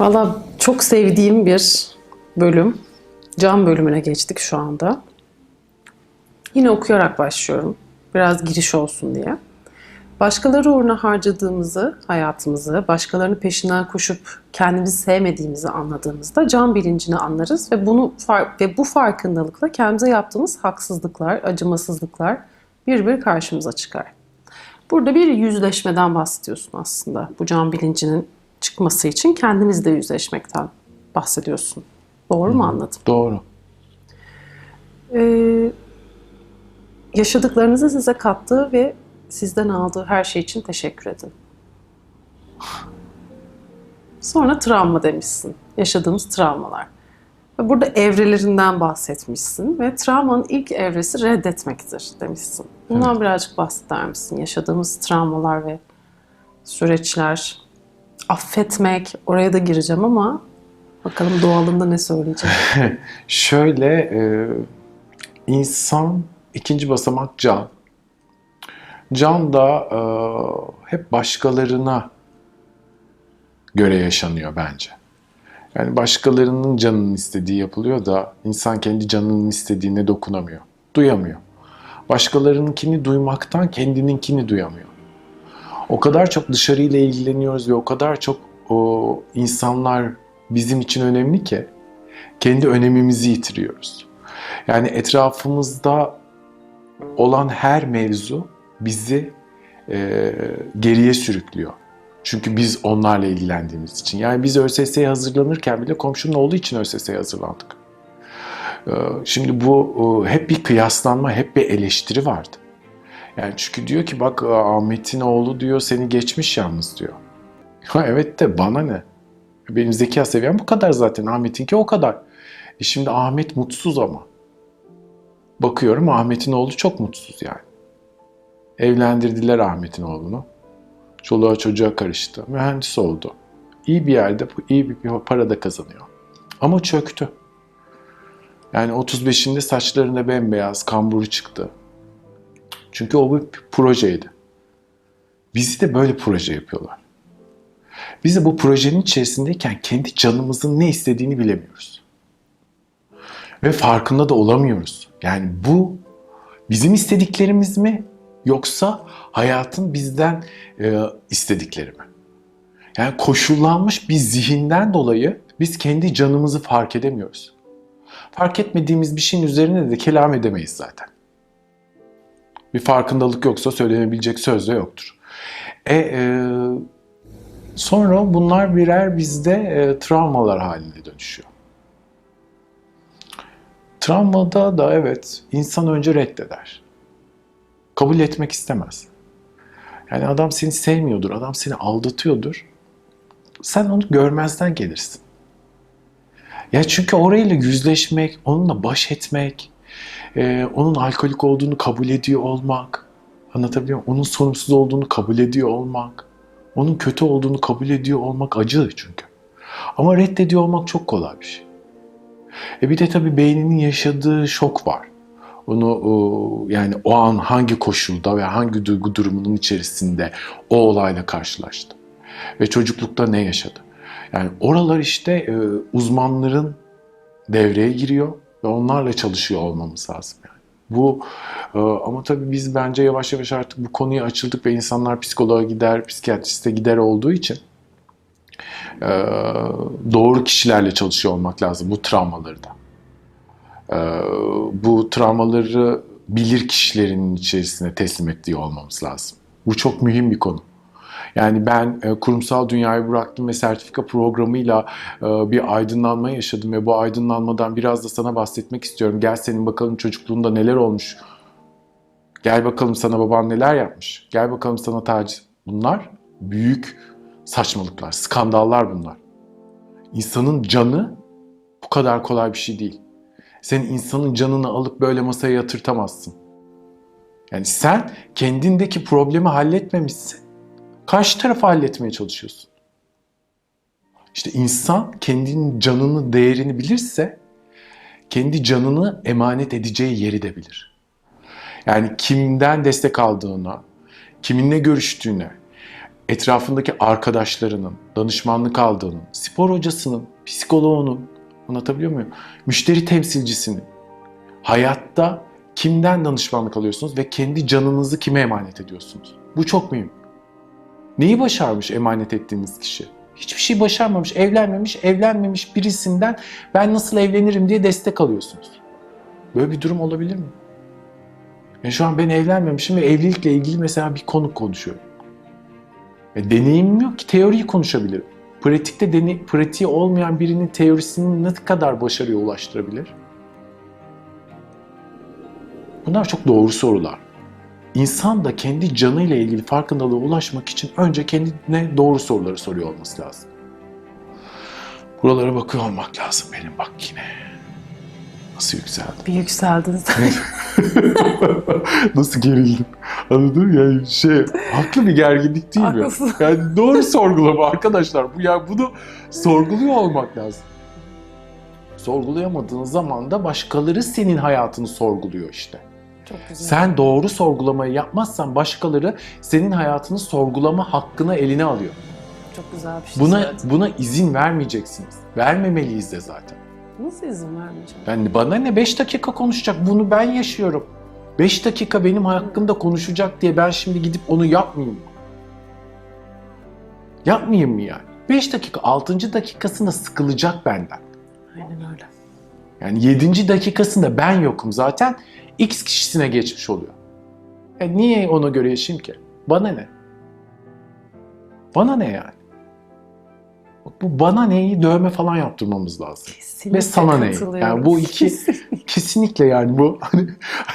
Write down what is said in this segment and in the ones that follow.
Valla çok sevdiğim bir bölüm. Can bölümüne geçtik şu anda. Yine okuyarak başlıyorum. Biraz giriş olsun diye. Başkaları uğruna harcadığımızı, hayatımızı, başkalarının peşinden koşup kendimizi sevmediğimizi anladığımızda can bilincini anlarız ve bunu ve bu farkındalıkla kendimize yaptığımız haksızlıklar, acımasızlıklar bir bir karşımıza çıkar. Burada bir yüzleşmeden bahsediyorsun aslında. Bu can bilincinin çıkması için kendimizle yüzleşmekten bahsediyorsun. Doğru mu anladım? Doğru. Ee, yaşadıklarınızı size kattığı ve sizden aldığı her şey için teşekkür edin. Sonra travma demişsin. Yaşadığımız travmalar. Ve burada evrelerinden bahsetmişsin ve travmanın ilk evresi reddetmektir demişsin. Bundan birazcık bahseder misin? Yaşadığımız travmalar ve süreçler, affetmek, oraya da gireceğim ama bakalım doğalında ne söyleyecek. Şöyle e, insan ikinci basamak can. Can da e, hep başkalarına göre yaşanıyor bence. Yani başkalarının canının istediği yapılıyor da insan kendi canının istediğine dokunamıyor. Duyamıyor. Başkalarınınkini duymaktan kendininkini duyamıyor. O kadar çok dışarıyla ilgileniyoruz ve o kadar çok o insanlar bizim için önemli ki kendi önemimizi yitiriyoruz. Yani etrafımızda olan her mevzu bizi e, geriye sürüklüyor. Çünkü biz onlarla ilgilendiğimiz için. Yani biz ÖSS'ye hazırlanırken bile komşunun olduğu için ÖSS'ye hazırlandık. E, şimdi bu hep bir kıyaslanma, hep bir eleştiri vardı. Yani çünkü diyor ki bak Ahmet'in oğlu diyor seni geçmiş yalnız diyor. Ha evet de bana ne? Benim zeka seviyem bu kadar zaten. Ahmet'inki o kadar. E şimdi Ahmet mutsuz ama. Bakıyorum Ahmet'in oğlu çok mutsuz yani. Evlendirdiler Ahmet'in oğlunu. Çoluğa çocuğa karıştı. Mühendis oldu. İyi bir yerde iyi bir para da kazanıyor. Ama çöktü. Yani 35'inde saçlarında bembeyaz, kamburu çıktı. Çünkü o bir projeydi. Bizi de böyle proje yapıyorlar. Biz de bu projenin içerisindeyken kendi canımızın ne istediğini bilemiyoruz. Ve farkında da olamıyoruz. Yani bu bizim istediklerimiz mi yoksa hayatın bizden e, istedikleri mi? Yani koşullanmış bir zihinden dolayı biz kendi canımızı fark edemiyoruz. Fark etmediğimiz bir şeyin üzerine de kelam edemeyiz zaten. Bir farkındalık yoksa söylenebilecek söz de yoktur. E, e, Sonra bunlar birer bizde e, travmalar haline dönüşüyor. Travmada da evet insan önce reddeder. Kabul etmek istemez. Yani adam seni sevmiyordur, adam seni aldatıyordur. Sen onu görmezden gelirsin. Ya çünkü orayla yüzleşmek, onunla baş etmek, e, onun alkolik olduğunu kabul ediyor olmak, anlatabiliyor muyum? Onun sorumsuz olduğunu kabul ediyor olmak, onun kötü olduğunu kabul ediyor olmak acı çünkü. Ama reddediyor olmak çok kolay bir şey. E bir de tabii beyninin yaşadığı şok var. Onu yani o an hangi koşulda ve hangi duygu durumunun içerisinde o olayla karşılaştı. Ve çocuklukta ne yaşadı. Yani oralar işte e, uzmanların devreye giriyor ve onlarla çalışıyor olmamız lazım yani. Bu e, ama tabii biz bence yavaş yavaş artık bu konuya açıldık ve insanlar psikoloğa gider, psikiyatriste gider olduğu için e, doğru kişilerle çalışıyor olmak lazım bu travmaları da. E, bu travmaları bilir kişilerin içerisine teslim ettiği olmamız lazım. Bu çok mühim bir konu. Yani ben e, kurumsal dünyayı bıraktım ve sertifika programıyla e, bir aydınlanma yaşadım ve bu aydınlanmadan biraz da sana bahsetmek istiyorum. Gel senin bakalım çocukluğunda neler olmuş. Gel bakalım sana baban neler yapmış. Gel bakalım sana taciz. Bunlar büyük saçmalıklar, skandallar bunlar. İnsanın canı bu kadar kolay bir şey değil. Sen insanın canını alıp böyle masaya yatırtamazsın. Yani sen kendindeki problemi halletmemişsin. Karşı tarafı halletmeye çalışıyorsun. İşte insan kendinin canını, değerini bilirse kendi canını emanet edeceği yeri de bilir. Yani kimden destek aldığına, kiminle görüştüğüne, etrafındaki arkadaşlarının, danışmanlık aldığının, spor hocasının, psikoloğunun, anlatabiliyor muyum? Müşteri temsilcisinin, hayatta kimden danışmanlık alıyorsunuz ve kendi canınızı kime emanet ediyorsunuz? Bu çok mühim. Neyi başarmış emanet ettiğiniz kişi? Hiçbir şey başarmamış, evlenmemiş, evlenmemiş birisinden ben nasıl evlenirim diye destek alıyorsunuz. Böyle bir durum olabilir mi? Yani şu an ben evlenmemişim ve evlilikle ilgili mesela bir konu konuşuyorum. E, deneyimim yok ki teoriyi konuşabilirim. Pratikte deney, pratiği olmayan birinin teorisini ne kadar başarıya ulaştırabilir? Bunlar çok doğru sorular. İnsan da kendi canıyla ilgili farkındalığa ulaşmak için önce kendine doğru soruları soruyor olması lazım. Buralara bakıyor olmak lazım benim bak yine. Nasıl yükseldim? Bir yükseldiniz. Nasıl gerildim? Anladın mı? Yani şey, haklı bir gerginlik değil mi? Haklısın. Yani doğru sorgulama arkadaşlar. Bu yani bunu sorguluyor olmak lazım. Sorgulayamadığın zaman da başkaları senin hayatını sorguluyor işte. Çok güzel. Sen doğru sorgulamayı yapmazsan başkaları senin hayatını sorgulama hakkını eline alıyor. Çok güzel bir şey Buna söyledin. buna izin vermeyeceksiniz. Vermemeliyiz de zaten. Nasıl izin vermeyeceğim? Yani bana ne 5 dakika konuşacak bunu ben yaşıyorum. 5 dakika benim hakkımda konuşacak diye ben şimdi gidip onu yapmayayım mı? Yapmayayım mı yani? 5 dakika 6. dakikasında sıkılacak benden. Aynen öyle. Yani 7. dakikasında ben yokum zaten X kişisine geçmiş oluyor. E niye ona göre yaşayayım ki? Bana ne? Bana ne yani? Bu bana neyi dövme falan yaptırmamız lazım. Kesinlikle Ve sana ne? katılıyorum. Yani bu iki- Kesinlikle. Kesinlikle yani bu hani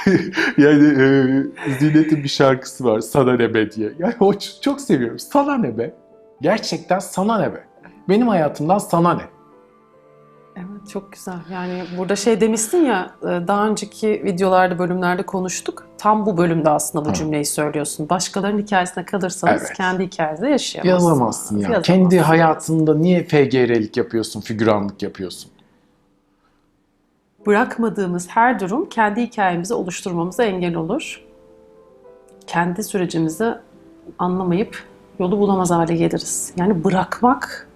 yani e, Zinet'in bir şarkısı var sana ne be diye. Yani o çok seviyorum. Sana ne be? Gerçekten sana ne be? Benim hayatımdan sana ne? Çok güzel. Yani burada şey demişsin ya e, daha önceki videolarda bölümlerde konuştuk. Tam bu bölümde aslında bu cümleyi söylüyorsun. Başkalarının hikayesine kalırsanız Evet. kendi hikayenizi yaşayamazsınız. Yazamazsın ya. Yazamazsınız. Kendi hayatında niye FGR'lik yapıyorsun, figüranlık yapıyorsun? Bırakmadığımız her durum kendi hikayemizi oluşturmamıza engel olur. Kendi sürecimizi anlamayıp yolu bulamaz hale geliriz. Yani bırakmak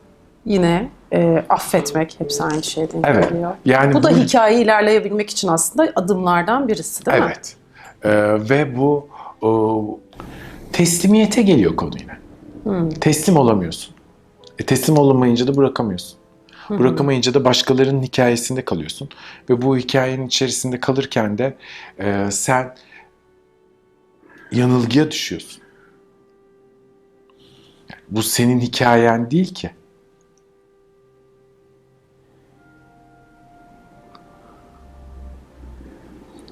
yine e, affetmek hepsi aynı şeyden Evet. geliyor. Yani Bu da hikaye ilerleyebilmek için aslında adımlardan birisi değil mi? Evet. Ee, ve bu o, teslimiyete geliyor konu yine. Hmm. Teslim olamıyorsun. E, teslim olamayınca da bırakamıyorsun. Bırakamayınca da başkalarının hikayesinde kalıyorsun. Ve bu hikayenin içerisinde kalırken de e, sen yanılgıya düşüyorsun. Bu senin hikayen değil ki.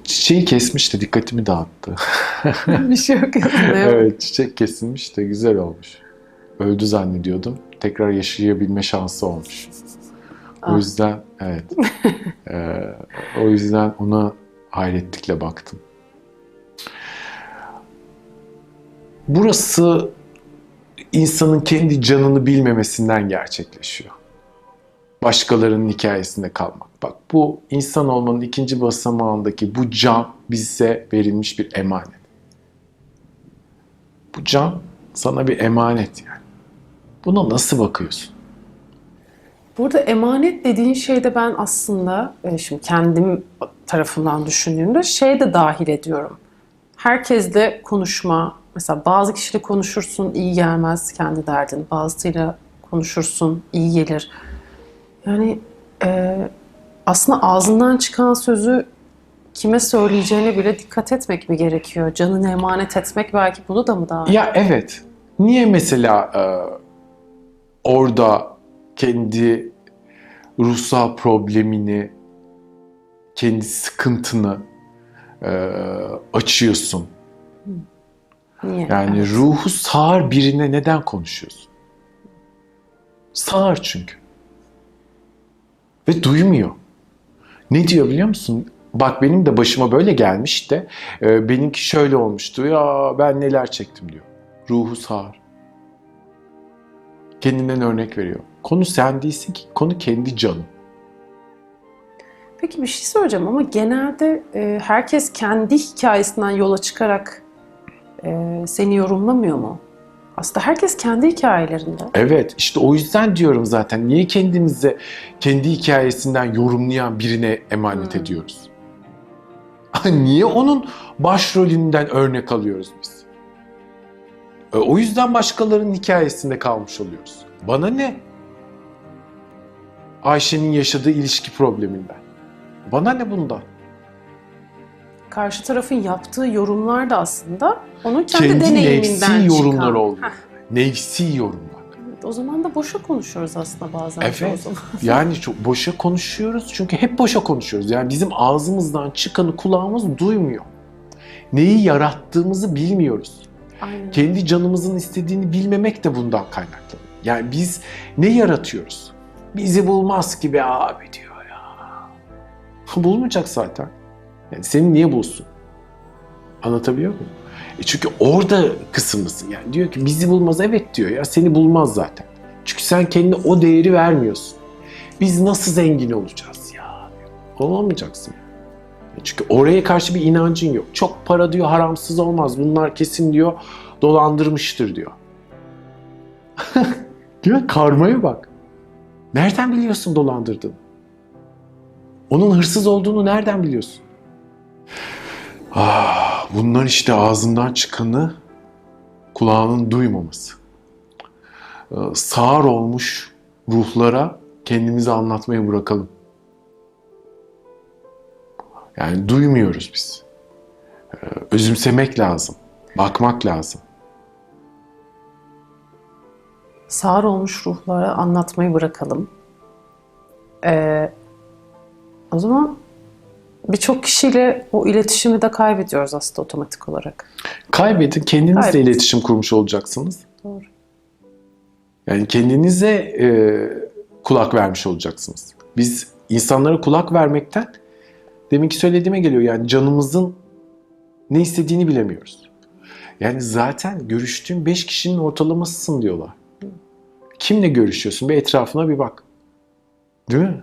Çiçeği kesmiş de dikkatimi dağıttı. bir şey yok. evet çiçek kesilmiş de güzel olmuş. Öldü zannediyordum. Tekrar yaşayabilme şansı olmuş. O Ah. yüzden evet. Ee, o yüzden ona hayretlikle baktım. Burası insanın kendi canını bilmemesinden gerçekleşiyor. Başkalarının hikayesinde kalmak. Bak bu insan olmanın ikinci basamağındaki bu can bize verilmiş bir emanet. Bu can sana bir emanet yani. Buna nasıl bakıyorsun? Burada emanet dediğin şeyde ben aslında e, şimdi kendim tarafından düşündüğümde şey de dahil ediyorum. Herkesle konuşma, mesela bazı kişiyle konuşursun iyi gelmez kendi derdin, bazısıyla konuşursun iyi gelir. Yani e, aslında ağzından çıkan sözü kime söyleyeceğine bile dikkat etmek mi gerekiyor? Canını emanet etmek belki bunu da mı daha? Ya evet. Niye mesela e, orada kendi ruhsal problemini, kendi sıkıntını e, açıyorsun? Niye? Yani Evet. ruhu sağır birine neden konuşuyorsun? Sağır çünkü. Ve duymuyor. Ne diyor biliyor musun? Bak benim de başıma böyle gelmiş de e, benimki şöyle olmuştu. Ya ben neler çektim diyor. Ruhu sağır. Kendinden örnek veriyor. Konu sen değilsin ki. Konu kendi canın. Peki bir şey soracağım ama genelde e, herkes kendi hikayesinden yola çıkarak e, seni yorumlamıyor mu? Aslında herkes kendi hikayelerinde. Evet işte o yüzden diyorum zaten niye kendimizi kendi hikayesinden yorumlayan birine emanet Hmm. ediyoruz? niye onun başrolünden örnek alıyoruz biz? E, O yüzden başkalarının hikayesinde kalmış oluyoruz. Bana ne? Ayşe'nin yaşadığı ilişki probleminden. Bana ne bundan? Karşı tarafın yaptığı yorumlar da aslında onun kendi, Kendi deneyiminden çıkan. yorumlar oldu. Nefsi yorumlar. evet, o zaman da boşa konuşuyoruz aslında bazen. Evet. zaman. Yani çok boşa konuşuyoruz çünkü hep boşa konuşuyoruz. Yani bizim ağzımızdan çıkanı kulağımız duymuyor. Neyi yarattığımızı bilmiyoruz. Aynen. Kendi canımızın istediğini bilmemek de bundan kaynaklı. Yani biz ne yaratıyoruz? Bizi bulmaz ki be abi diyor ya. Bulmayacak zaten. Yani seni niye bulsun? Anlatabiliyor muyum? E çünkü orada kısımlısın. Yani diyor ki bizi bulmaz evet diyor ya seni bulmaz zaten. Çünkü sen kendine o değeri vermiyorsun. Biz nasıl zengin olacağız ya? Olamayacaksın. E Çünkü oraya karşı bir inancın yok. Çok para diyor haramsız olmaz. Bunlar kesin diyor dolandırmıştır diyor. diyor karmaya bak. Nereden biliyorsun dolandırdığını? Onun hırsız olduğunu nereden biliyorsun? Ah, bunlar işte ağzından çıkanı kulağının duymaması. Ee, Sağır olmuş ruhlara kendimizi anlatmaya bırakalım. Yani duymuyoruz biz. Ee, Özümsemek lazım. Bakmak lazım. Sağır olmuş ruhlara anlatmayı bırakalım. Ee, o zaman birçok kişiyle o iletişimi de kaybediyoruz aslında otomatik olarak. Kaybedin, kendinizle Kaybedin. iletişim kurmuş olacaksınız. Doğru. Yani kendinize e, kulak vermiş olacaksınız. Biz insanlara kulak vermekten deminki söylediğime geliyor. Yani canımızın ne istediğini bilemiyoruz. Yani zaten görüştüğün 5 kişinin ortalamasısın diyorlar. Kimle görüşüyorsun? Bir etrafına bir bak. Değil mi?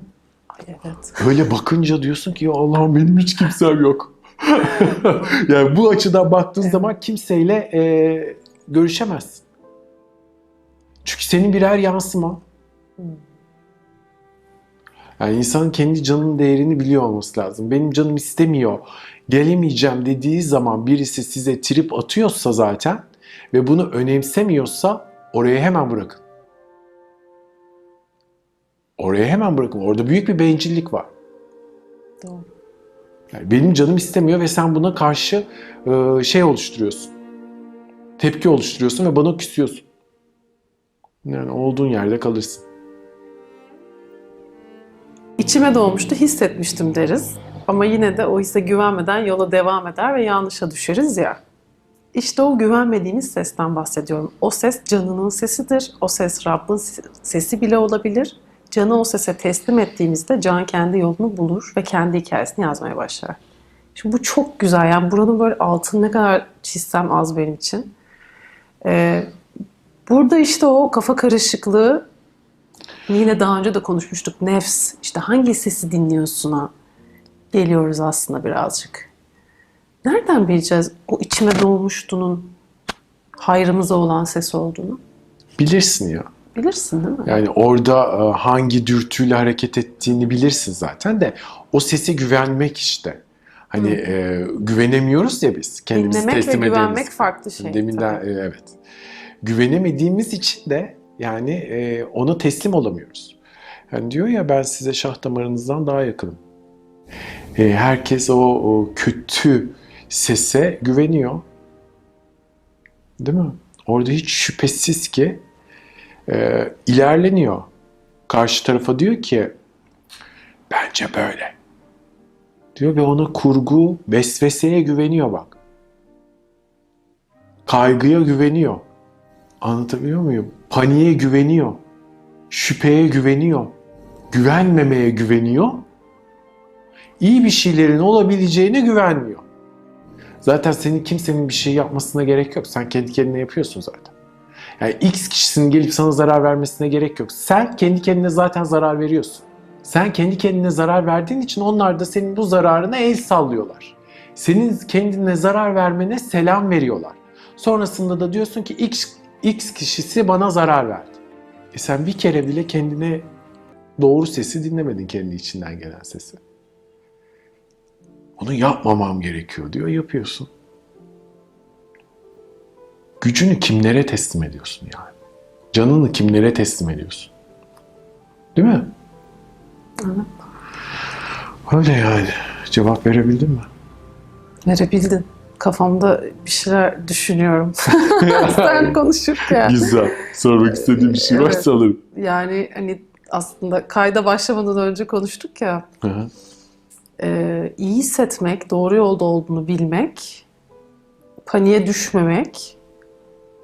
Evet. Öyle bakınca diyorsun ki ya Allah'ım benim hiç kimsem yok. yani bu açıdan baktığın Evet. zaman kimseyle e, görüşemezsin. Çünkü senin birer yansıma. Hmm. Yani insanın kendi canının değerini biliyor olması lazım. Benim canım istemiyor, gelemeyeceğim dediği zaman birisi size trip atıyorsa zaten ve bunu önemsemiyorsa oraya hemen bırakın. Oraya hemen bırakın. Orada büyük bir bencillik var. Doğru. Yani benim canım istemiyor ve sen buna karşı e, şey oluşturuyorsun. Tepki oluşturuyorsun ve bana küsüyorsun. Yani olduğun yerde kalırsın. İçime doğmuştu, hissetmiştim deriz. Ama yine de o hisse güvenmeden yola devam eder ve yanlışa düşeriz ya. İşte o güvenmediğimiz sesten bahsediyorum. O ses canının sesidir. O ses Rabbin sesi bile olabilir. Canı o sese teslim ettiğimizde can kendi yolunu bulur ve kendi hikayesini yazmaya başlar. Şimdi bu çok güzel. Yani buranın böyle altını ne kadar çizsem az benim için. Ee, burada işte o kafa karışıklığı Yine daha önce de konuşmuştuk. Nefs, işte hangi sesi dinliyorsun'a geliyoruz aslında birazcık. Nereden bileceğiz o içime doğmuştunun hayrımıza olan ses olduğunu? Bilirsin ya. Bilirsin değil mi? Yani orada e, hangi dürtüyle hareket ettiğini bilirsin zaten de o sese güvenmek işte. Hani e, güvenemiyoruz ya biz. Kendimizi Dinlemek ve teslim güvenmek ederiz. farklı şey. Deminden tabii. e, evet. Güvenemediğimiz için de yani e, ona teslim olamıyoruz. Yani diyor ya ben size şah damarınızdan daha yakınım. E, herkes o, o kötü sese güveniyor. Değil mi? Orada hiç şüphesiz ki e, ilerleniyor. Karşı tarafa diyor ki bence böyle. Diyor ve ona kurgu, vesveseye güveniyor bak. Kaygıya güveniyor. Anlatabiliyor muyum? Paniğe güveniyor. Şüpheye güveniyor. Güvenmemeye güveniyor. İyi bir şeylerin olabileceğine güvenmiyor. Zaten senin kimsenin bir şey yapmasına gerek yok. Sen kendi kendine yapıyorsun zaten. Yani X kişisinin gelip sana zarar vermesine gerek yok. Sen kendi kendine zaten zarar veriyorsun. Sen kendi kendine zarar verdiğin için onlar da senin bu zararına el sallıyorlar. Senin kendine zarar vermene selam veriyorlar. Sonrasında da diyorsun ki X X kişisi bana zarar verdi. E sen bir kere bile kendine doğru sesi dinlemedin kendi içinden gelen sesi. Bunu yapmamam gerekiyor diyor, yapıyorsun. Gücünü kimlere teslim ediyorsun yani? Canını kimlere teslim ediyorsun? Değil mi? Öyle yani. Cevap verebildin mi? Verebildin. Kafamda bir şeyler düşünüyorum. Sen konuşurken. Güzel. Sormak istediğim bir şey varsa alırım. Yani hani aslında kayda başlamadan önce konuştuk ya. Hı hı. e, iyi hissetmek, doğru yolda olduğunu bilmek, paniğe düşmemek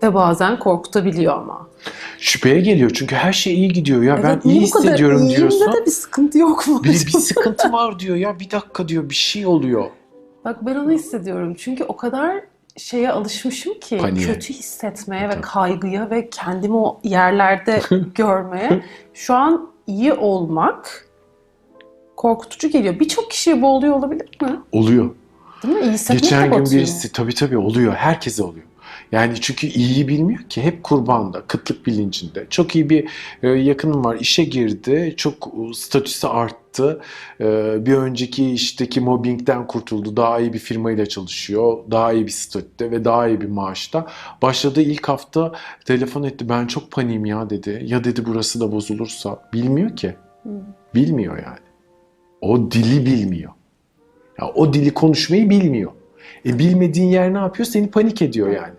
de bazen korkutabiliyor ama. Şüpheye geliyor çünkü her şey iyi gidiyor ya. ben Evet, niye iyi hissediyorum diyorsun. de bir sıkıntı yok mu? Bir, bir sıkıntı var diyor ya. Bir dakika diyor bir şey oluyor. Bak ben onu hissediyorum. Çünkü o kadar şeye alışmışım ki Paniğe. kötü hissetmeye ve Tabii. kaygıya ve kendimi o yerlerde görmeye. Şu an iyi olmak korkutucu geliyor. Birçok kişiye bu oluyor olabilir mi? Oluyor. Değil mi? İyi hissetmek Geçen de gün batıyor. birisi tabii tabii oluyor. Herkese oluyor. Yani çünkü iyiyi bilmiyor ki. Hep kurbanda, kıtlık bilincinde. Çok iyi bir e, yakınım var. işe girdi. Çok e, statüsü arttı. E, bir önceki işteki mobbingden kurtuldu. Daha iyi bir firmayla çalışıyor. Daha iyi bir statüde ve daha iyi bir maaşta. Başladığı ilk hafta telefon etti. Ben çok paniğim ya dedi. Ya dedi burası da bozulursa. Bilmiyor ki. Bilmiyor yani. O dili bilmiyor. Ya o dili konuşmayı bilmiyor. E bilmediğin yer ne yapıyor? Seni panik ediyor yani.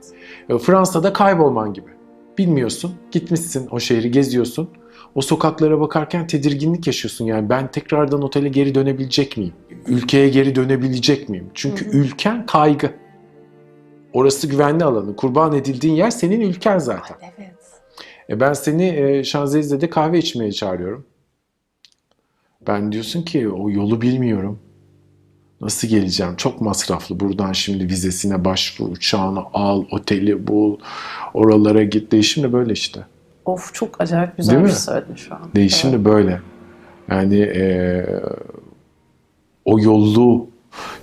E, Fransa'da kaybolman gibi. Bilmiyorsun. Gitmişsin o şehri geziyorsun. O sokaklara bakarken tedirginlik yaşıyorsun. Yani ben tekrardan otele geri dönebilecek miyim? Ülkeye geri dönebilecek miyim? Çünkü Hı hı. ülken kaygı. Orası güvenli alanı. Kurban edildiğin yer senin ülken zaten. Evet. E ben seni e, Şanzelize'de kahve içmeye çağırıyorum. Ben diyorsun ki o yolu bilmiyorum. Nasıl geleceğim? Çok masraflı. Buradan şimdi vizesine başvur, uçağını al, oteli bul, oralara git. Değişim de böyle işte. Of çok acayip güzel Değil bir mi? söyledin şu an. Değişim Evet. de böyle. Yani e, o yolu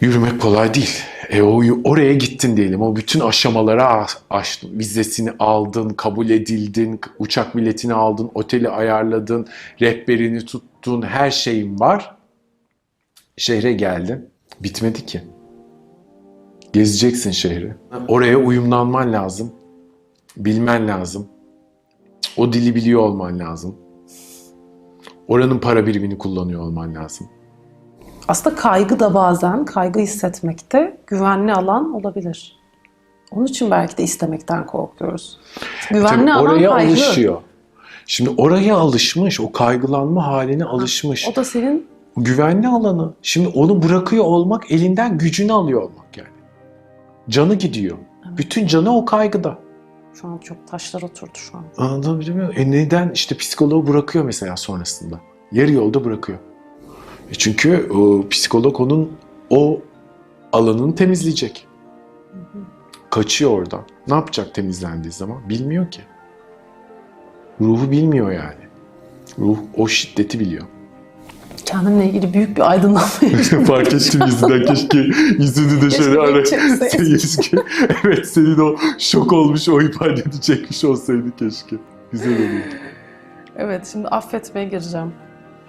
yürümek kolay değil. E o oraya gittin diyelim. O bütün aşamalara aştın. Vizesini aldın, kabul edildin, uçak biletini aldın, oteli ayarladın, rehberini tuttun, her şeyin var. Şehre geldin. Bitmedi ki. Gezeceksin şehri. Oraya uyumlanman lazım. Bilmen lazım. O dili biliyor olman lazım. Oranın para birimini kullanıyor olman lazım. Aslında kaygı da bazen, kaygı hissetmekte güvenli alan olabilir. Onun için belki de istemekten korkuyoruz. Güvenli Tabii alan oraya kaygı. alışıyor. Şimdi oraya alışmış, o kaygılanma haline alışmış. O da senin Güvenli alanı. Şimdi onu bırakıyor olmak elinden gücünü alıyor olmak yani. Canı gidiyor. Evet. Bütün canı o kaygıda. şu an çok taşlar oturdu şu an. Anlatabiliyor muyum? E neden işte psikoloğu bırakıyor mesela sonrasında? Yarı yolda bırakıyor. E çünkü o, psikolog onun o alanını temizleyecek. Kaçıyor oradan. Ne yapacak temizlendiği zaman? Bilmiyor ki. Ruhu bilmiyor yani. Ruh o şiddeti biliyor. Kendimle ilgili büyük bir aydınlanma yaşadım. Fark ettim yüzünden keşke yüzünü de şöyle ara. çekseydin. keşke, evet senin o şok olmuş o ifadeni çekmiş olsaydı keşke. Güzel olurdu. evet şimdi affetmeye gireceğim.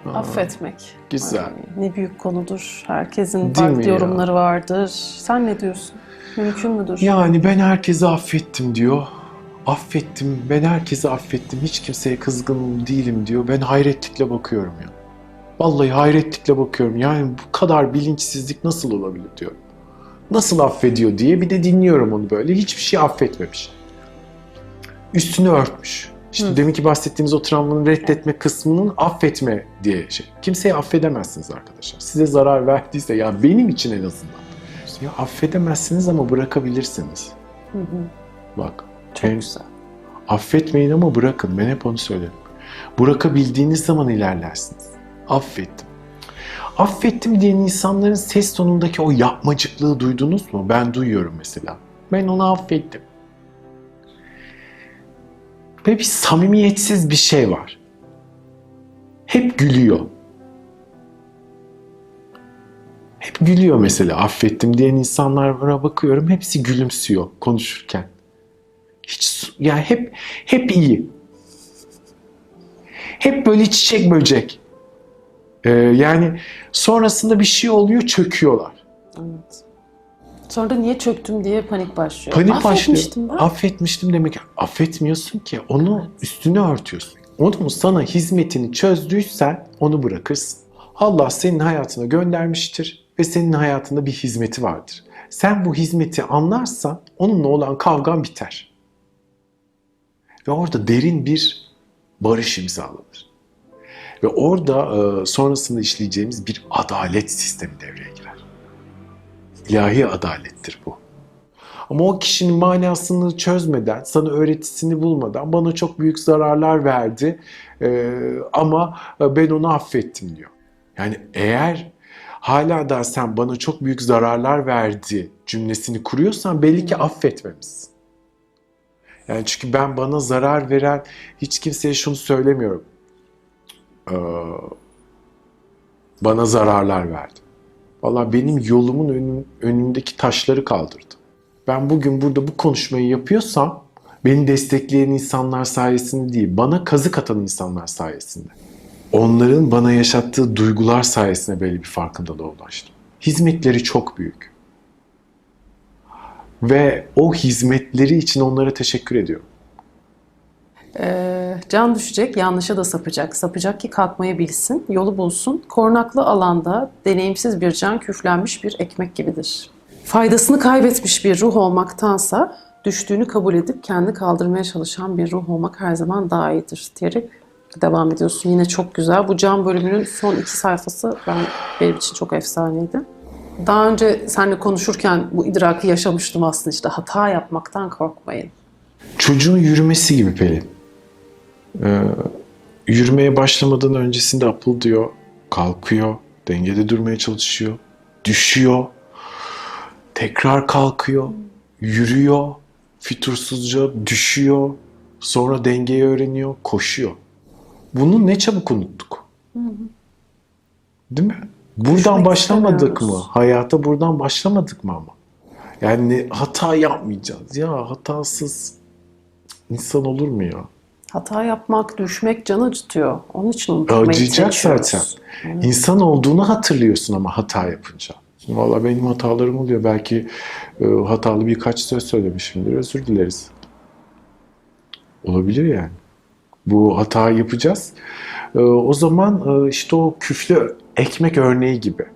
Aa, Affetmek. Güzel. Ay, ne büyük konudur. Herkesin Değil farklı ya? yorumları vardır. Sen ne diyorsun? Mümkün müdür? Yani ben herkesi affettim diyor. Affettim, ben herkesi affettim. Hiç kimseye kızgın değilim diyor. Ben hayretlikle bakıyorum ya. Vallahi hayretlikle bakıyorum. Yani bu kadar bilinçsizlik nasıl olabilir diyor. Nasıl affediyor diye bir de dinliyorum onu böyle. Hiçbir şey affetmemiş. Üstünü örtmüş. İşte Hı. demin ki bahsettiğimiz o travmanın reddetme kısmının affetme diye şey. Kimseyi affedemezsiniz arkadaşlar. Size zarar verdiyse ya benim için en azından. Ya affedemezsiniz ama bırakabilirsiniz. Hı hı. Bak. Çok en- güzel. Affetmeyin ama bırakın. Ben hep onu söylerim. Bırakabildiğiniz zaman ilerlersiniz. Affettim. Affettim diyen insanların ses tonundaki o yapmacıklığı duydunuz mu? Ben duyuyorum mesela. Ben onu affettim. Ve bir samimiyetsiz bir şey var. Hep gülüyor. Hep gülüyor mesela affettim diyen insanlara bakıyorum. Hepsi gülümsüyor konuşurken. Hiç yani hep hep iyi. Hep böyle çiçek böcek. Ee, yani sonrasında bir şey oluyor çöküyorlar. Evet. Sonra da niye çöktüm diye panik başlıyor. Panik Affetmiştim başlıyor. ben. Affetmiştim demek. Affetmiyorsun ki. Onu üstüne örtüyorsun. Onun sana hizmetini çözdüysen onu bırakırsın. Allah senin hayatına göndermiştir ve senin hayatında bir hizmeti vardır. Sen bu hizmeti anlarsan onunla olan kavgan biter. Ve orada derin bir barış imzalanır. Ve orada e, sonrasında işleyeceğimiz bir adalet sistemi devreye girer. İlahi adalettir bu. Ama o kişinin manasını çözmeden, sana öğretisini bulmadan bana çok büyük zararlar verdi e, ama ben onu affettim diyor. Yani eğer hala da sen bana çok büyük zararlar verdi cümlesini kuruyorsan belli ki affetmemişsin. Yani çünkü ben bana zarar veren hiç kimseye şunu söylemiyorum. Ee, bana zararlar verdi. Valla benim yolumun önüm- önündeki taşları kaldırdı. Ben bugün burada bu konuşmayı yapıyorsam beni destekleyen insanlar sayesinde değil, bana kazık atan insanlar sayesinde. Onların bana yaşattığı duygular sayesinde böyle bir farkındalığa ulaştım. Hizmetleri çok büyük. Ve o hizmetleri için onlara teşekkür ediyorum. Ee, can düşecek, yanlışa da sapacak. Sapacak ki kalkmayı bilsin, yolu bulsun. Korunaklı alanda deneyimsiz bir can küflenmiş bir ekmek gibidir. Faydasını kaybetmiş bir ruh olmaktansa düştüğünü kabul edip kendi kaldırmaya çalışan bir ruh olmak her zaman daha iyidir diyerek devam ediyorsun. Yine çok güzel. Bu can bölümünün son iki sayfası ben benim için çok efsaneydi. Daha önce seninle konuşurken bu idraki yaşamıştım aslında işte hata yapmaktan korkmayın. Çocuğun yürümesi gibi Pelin. Ee, yürümeye başlamadan öncesinde apıl diyor, kalkıyor, dengede durmaya çalışıyor, düşüyor, tekrar kalkıyor, yürüyor, fitursuzca düşüyor, sonra dengeyi öğreniyor, koşuyor. Bunu ne çabuk unuttuk. Değil mi? Buradan Düşmek başlamadık mı? Hayata buradan başlamadık mı ama? Yani hata yapmayacağız. Ya hatasız insan olur mu ya? Hata yapmak, düşmek can acıtıyor. Onun için unutmayı Acıyacak zaten. İnsan olduğunu hatırlıyorsun ama hata yapınca. Valla benim hatalarım oluyor. Belki e, hatalı birkaç söz söylemişimdir. Özür dileriz. Olabilir yani. Bu hatayı yapacağız. E, o zaman e, işte o küflü ekmek örneği gibi.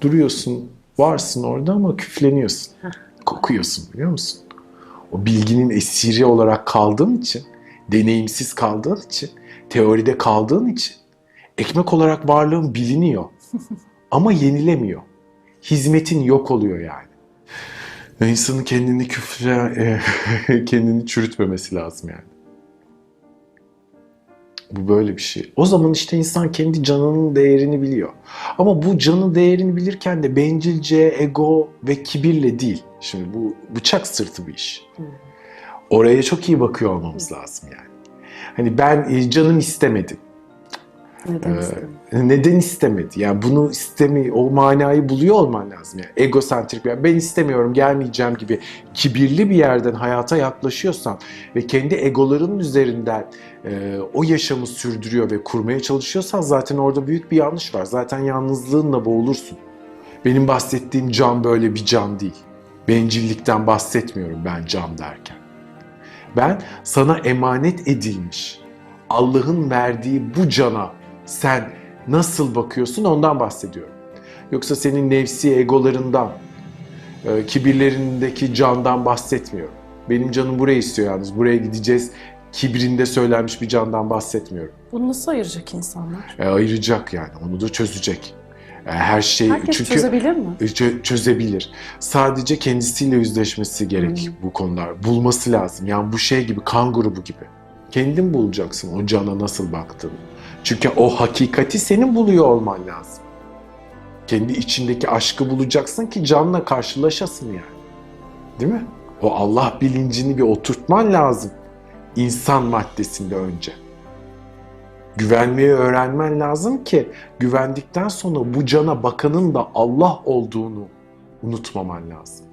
Duruyorsun, varsın orada ama küfleniyorsun. Kokuyorsun biliyor musun? O bilginin esiri olarak kaldığın için, deneyimsiz kaldığın için, teoride kaldığın için ekmek olarak varlığın biliniyor. Ama yenilemiyor. Hizmetin yok oluyor yani. Ve insanın kendini küfre, e, kendini çürütmemesi lazım yani. Bu böyle bir şey. O zaman işte insan kendi canının değerini biliyor. Ama bu canın değerini bilirken de bencilce, ego ve kibirle değil. Şimdi bu bıçak sırtı bir iş. Oraya çok iyi bakıyor olmamız lazım yani. Hani ben e, canım istemedi. Neden Ee, neden istemedi? Yani bunu istemi, o manayı buluyor olman lazım. Yani egosentrik, yani ben istemiyorum, gelmeyeceğim gibi kibirli bir yerden hayata yaklaşıyorsan ve kendi egolarının üzerinden e, o yaşamı sürdürüyor ve kurmaya çalışıyorsan zaten orada büyük bir yanlış var. Zaten yalnızlığınla boğulursun. Benim bahsettiğim can böyle bir can değil. Bencillikten bahsetmiyorum ben can derken. Ben sana emanet edilmiş Allah'ın verdiği bu cana sen nasıl bakıyorsun ondan bahsediyorum. Yoksa senin nefsi egolarından, e, kibirlerindeki candan bahsetmiyorum. Benim canım buraya istiyor yalnız. Buraya gideceğiz. Kibrinde söylenmiş bir candan bahsetmiyorum. Bunu nasıl ayıracak insanlar? E, ayıracak yani. Onu da çözecek. E, her şey Herkes çünkü çözebilir mi? e, çö- çözebilir. Sadece kendisiyle yüzleşmesi gerek bu konular. Bulması lazım. Yani bu şey gibi kan grubu gibi. Kendin bulacaksın o cana nasıl baktığını. Çünkü o hakikati senin buluyor olman lazım. Kendi içindeki aşkı bulacaksın ki canla karşılaşasın yani. Değil mi? O Allah bilincini bir oturtman lazım. İnsan maddesinde önce. Güvenmeyi öğrenmen lazım ki güvendikten sonra bu cana bakanın da Allah olduğunu unutmaman lazım.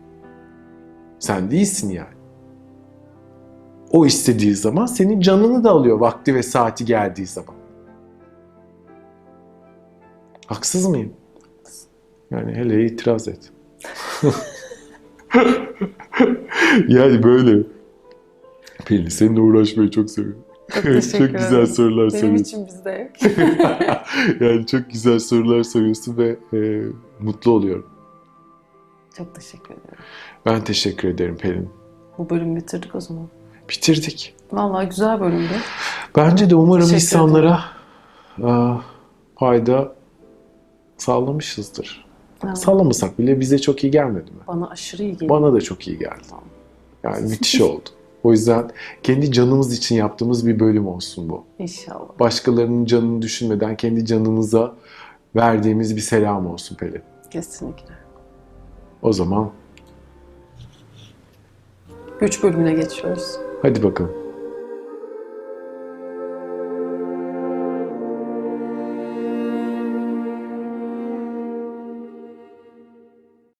Sen değilsin yani. o istediği zaman senin canını da alıyor vakti ve saati geldiği zaman. Haksız mıyım? Yani hele itiraz et. yani böyle. Pelin seninle uğraşmayı çok seviyorum. Çok güzel ederim. sorular Benim soruyorsun. için bir zevk. yani çok güzel sorular soruyorsun ve e, mutlu oluyorum. Çok teşekkür ederim. Ben teşekkür ederim Pelin. Bu bölümü bitirdik o zaman. Bitirdik. Vallahi güzel bölümdü. Bence de umarım Teşekkür insanlara e, fayda sağlamışızdır. Evet. Sağlamasak bile bize çok iyi gelmedi mi? Bana aşırı iyi geldi. Bana da çok iyi geldi. Yani müthiş oldu. O yüzden kendi canımız için yaptığımız bir bölüm olsun bu. İnşallah. Başkalarının canını düşünmeden kendi canımıza verdiğimiz bir selam olsun Pelin. Kesinlikle. O zaman Güç bölümüne geçiyoruz. hadi bakalım.